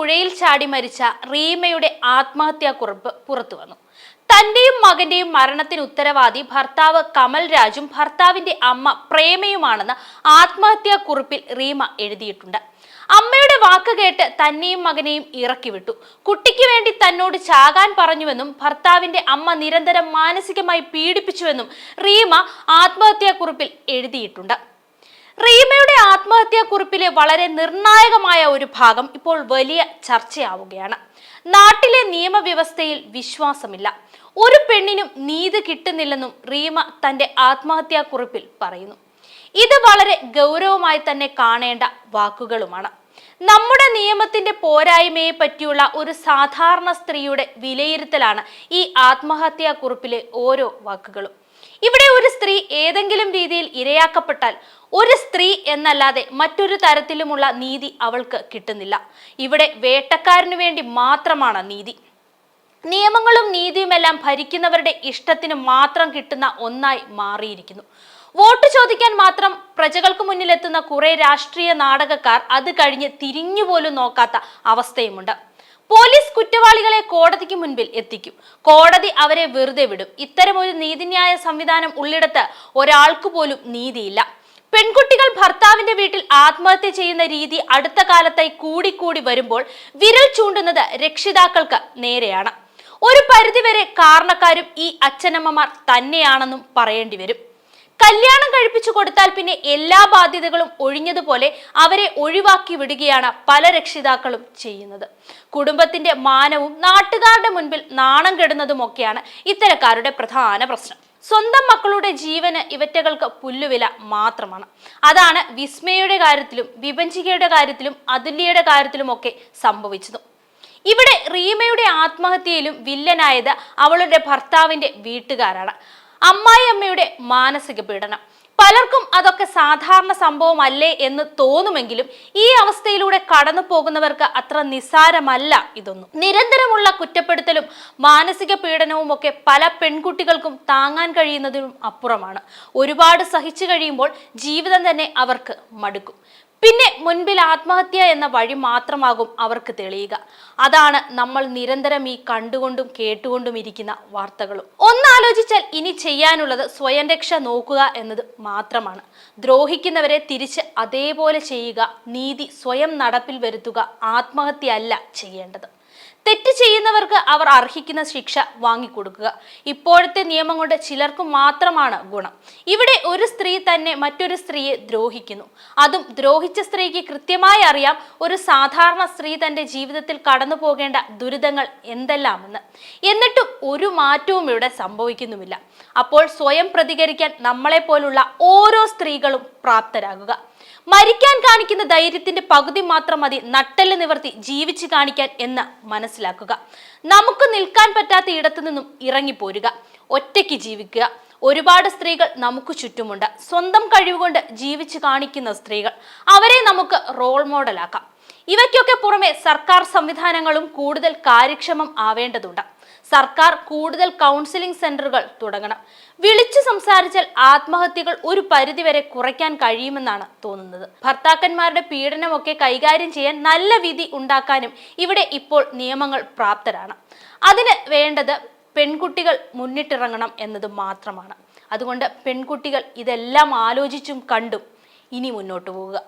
പുഴയിൽ ചാടി മരിച്ച റീമയുടെ ആത്മഹത്യാക്കുറിപ്പ് പുറത്തു വന്നു. തന്റെയും മകന്റെയും മരണത്തിന് ഉത്തരവാദി ഭർത്താവ് കമൽ രാജും ഭർത്താവിന്റെ അമ്മ പ്രേമയുമാണെന്ന് ആത്മഹത്യാക്കുറിപ്പിൽ റീമ എഴുതിയിട്ടുണ്ട്. അമ്മയുടെ വാക്ക് കേട്ട് തന്നെയും മകനെയും ഇറക്കി വിട്ടു. കുട്ടിക്ക് വേണ്ടി തന്നോട് ചാകാൻ പറഞ്ഞുവെന്നും ഭർത്താവിന്റെ അമ്മ നിരന്തരം മാനസികമായി പീഡിപ്പിച്ചുവെന്നും റീമ ആത്മഹത്യാക്കുറിപ്പിൽ എഴുതിയിട്ടുണ്ട്. റീമയുടെ ആത്മഹത്യാക്കുറിപ്പിലെ വളരെ നിർണായകമായ ഒരു ഭാഗം ഇപ്പോൾ വലിയ ചർച്ചയാവുകയാണ്. നാട്ടിലെ നിയമവ്യവസ്ഥയിൽ വിശ്വാസമില്ല. ഒരു പെണ്ണിനും നീതി കിട്ടുന്നില്ലെന്നും റീമ തന്റെ ആത്മഹത്യാക്കുറിപ്പിൽ പറയുന്നു. ഇത് വളരെ ഗൗരവമായി തന്നെ കാണേണ്ട വാക്കുകളുമാണ്. നമ്മുടെ നിയമത്തിന്റെ പോരായ്മയെ പറ്റിയുള്ള ഒരു സാധാരണ സ്ത്രീയുടെ വിലയിരുത്തലാണ് ഈ ആത്മഹത്യാക്കുറിപ്പിലെ ഓരോ വാക്കുകളും. ഇവിടെ ഒരു സ്ത്രീ ഏതെങ്കിലും ഇരയാക്കപ്പെട്ടാൽ ഒരു സ്ത്രീ എന്നല്ലാതെ മറ്റൊരു തരത്തിലുമുള്ള നീതി അവൾക്ക് കിട്ടുന്നില്ല. ഇവിടെ വേട്ടക്കാരനു വേണ്ടി മാത്രമാണ് നീതി. നിയമങ്ങളും നീതിയുമെല്ലാം ഭരിക്കുന്നവരുടെ ഇഷ്ടത്തിന് മാത്രം കിട്ടുന്ന ഒന്നായി മാറിയിരിക്കുന്നു. വോട്ട് ചോദിക്കാൻ മാത്രം പ്രജകൾക്ക് മുന്നിലെത്തുന്ന കുറെ രാഷ്ട്രീയ നാടകക്കാർ അത് കഴിഞ്ഞ് തിരിഞ്ഞുപോലും നോക്കാത്ത അവസ്ഥയുമുണ്ട്. പോലീസ് കുറ്റവാളികളെ കോടതിക്ക് മുൻപിൽ എത്തിക്കും. കോടതി അവരെ വെറുതെ വിടും. ഇത്തരമൊരു നീതിന്യായ സംവിധാനം ഉള്ളിടത്ത് ഒരാൾക്ക് പോലും നീതിയില്ല. പെൺകുട്ടികൾ ഭർത്താവിന്റെ വീട്ടിൽ ആത്മഹത്യ ചെയ്യുന്ന രീതി അടുത്ത കാലത്തായി കൂടിക്കൂടി വരുമ്പോൾ വിരൽ ചൂണ്ടുന്നത് രക്ഷിതാക്കൾക്ക് നേരെയാണ്. ഒരു പരിധിവരെ കാരണക്കാരും ഈ അച്ഛനമ്മമാർ തന്നെയാണെന്നും പറയേണ്ടി വരും. കല്യാണം കഴിപ്പിച്ചു കൊടുത്താൽ പിന്നെ എല്ലാ ബാധ്യതകളും ഒഴിഞ്ഞതുപോലെ അവരെ ഒഴിവാക്കി വിടുകയാണ് പല രക്ഷിതാക്കളും ചെയ്യുന്നത്. കുടുംബത്തിന്റെ മാനവും നാട്ടുകാരുടെ മുൻപിൽ നാണം കെടുന്നതുമൊക്കെയാണ് ഇത്തരക്കാരുടെ പ്രധാന പ്രശ്നം. സ്വന്തം മക്കളുടെ ജീവന് ഇവറ്റകൾക്ക് പുല്ലുവില മാത്രമാണ്. അതാണ് വിസ്മയുടെ കാര്യത്തിലും വിഭജികയുടെ കാര്യത്തിലും അതുല്യയുടെ കാര്യത്തിലുമൊക്കെ സംഭവിച്ചതും. ഇവിടെ റീമയുടെ ആത്മഹത്യയിലും വില്ലനായത് അവളുടെ ഭർത്താവിന്റെ വീട്ടുകാരാണ്. അമ്മായി അമ്മയുടെ മാനസിക പീഡനം. പലർക്കും അതൊക്കെ സാധാരണ സംഭവമല്ലേ എന്ന് തോന്നുമെങ്കിലും ഈ അവസ്ഥയിലൂടെ കടന്നു പോകുന്നവർക്ക് അത്ര നിസ്സാരമല്ല ഇതൊന്നും. നിരന്തരമുള്ള കുറ്റപ്പെടുത്തലും മാനസിക പീഡനവും ഒക്കെ പല പെൺകുട്ടികൾക്കും താങ്ങാൻ കഴിയുന്നതിനും അപ്പുറമാണ്. ഒരുപാട് സഹിച്ചു കഴിയുമ്പോൾ ജീവിതം തന്നെ അവർക്ക് മടുക്കും. പിന്നെ മുൻപിൽ ആത്മഹത്യ എന്ന വഴി മാത്രമാകും അവർക്ക് തെളിയുക. അതാണ് നമ്മൾ നിരന്തരം ഈ കണ്ടുകൊണ്ടും കേട്ടുകൊണ്ടും ഇരിക്കുന്ന വാർത്തകളും. ഒന്നാലോചിച്ചാൽ ഇനി ചെയ്യാനുള്ളത് സ്വയം രക്ഷ നോക്കുക എന്നത് മാത്രമാണ്. ദ്രോഹിക്കുന്നവരെ തിരിച്ച് അതേപോലെ ചെയ്യുക നീതി സ്വയം നടപ്പിൽ വരുത്തുക ആത്മഹത്യയല്ല ചെയ്യേണ്ടത്. തെറ്റ് ചെയ്യുന്നവർക്ക് അവർ അർഹിക്കുന്ന ശിക്ഷ വാങ്ങിക്കൊടുക്കുക. ഇപ്പോഴത്തെ നിയമം കൊണ്ട് ചിലർക്ക് മാത്രമാണ് ഗുണം. ഇവിടെ ഒരു സ്ത്രീ തന്നെ മറ്റൊരു സ്ത്രീയെ ദ്രോഹിക്കുന്നു. അതും ദ്രോഹിച്ച സ്ത്രീക്ക് കൃത്യമായി അറിയാം ഒരു സാധാരണ സ്ത്രീ തന്റെ ജീവിതത്തിൽ കടന്നു പോകേണ്ട ദുരിതങ്ങൾ എന്തെല്ലാമെന്ന്. എന്നിട്ടും ഒരു മാറ്റവും ഇവിടെ സംഭവിക്കുന്നുമില്ല. അപ്പോൾ സ്വയം പ്രതികരിക്കാൻ നമ്മളെപ്പോലുള്ള ഓരോ സ്ത്രീകളും പ്രാപ്തരാകുക. മരിക്കാൻ കാണിക്കുന്ന ധൈര്യത്തിന്റെ പകുതി മാത്രം മതി നട്ടെല്ല് നിവർത്തി ജീവിച്ചു കാണിക്കാൻ എന്ന് മനസ്സിലാക്കുക. നമുക്ക് നിൽക്കാൻ പറ്റാത്ത ഇടത്തു നിന്നും ഇറങ്ങിപ്പോരുക. ഒറ്റയ്ക്ക് ജീവിക്കുക. ഒരുപാട് സ്ത്രീകൾ നമുക്ക് ചുറ്റുമുണ്ട്. സ്വന്തം കഴിവുകൊണ്ട് ജീവിച്ചു കാണിക്കുന്ന സ്ത്രീകൾ. അവരെ നമുക്ക് റോൾ മോഡലാക്കാം ഇവയ്ക്കൊക്കെ പുറമെ സർക്കാർ സംവിധാനങ്ങളും കൂടുതൽ കാര്യക്ഷമം ആവേണ്ടതുണ്ട്. സർക്കാർ കൂടുതൽ കൗൺസിലിംഗ് സെന്ററുകൾ തുടങ്ങണം. വിളിച്ചു സംസാരിച്ചാൽ ആത്മഹത്യകൾ ഒരു പരിധിവരെ കുറയ്ക്കാൻ കഴിയുമെന്നാണ് തോന്നുന്നത്. ഭർത്താക്കന്മാരുടെ പീഡനമൊക്കെ കൈകാര്യം ചെയ്യാൻ നല്ല വിധി ഉണ്ടാക്കാനും ഇവിടെ ഇപ്പോൾ നിയമങ്ങൾ പ്രാപ്തരാണ്. അതിന് വേണ്ടത് പെൺകുട്ടികൾ മുന്നിട്ടിറങ്ങണം എന്നത് മാത്രമാണ്. അതുകൊണ്ട് പെൺകുട്ടികൾ ഇതെല്ലാം ആലോചിച്ചും കണ്ടും ഇനി മുന്നോട്ട് പോവുക.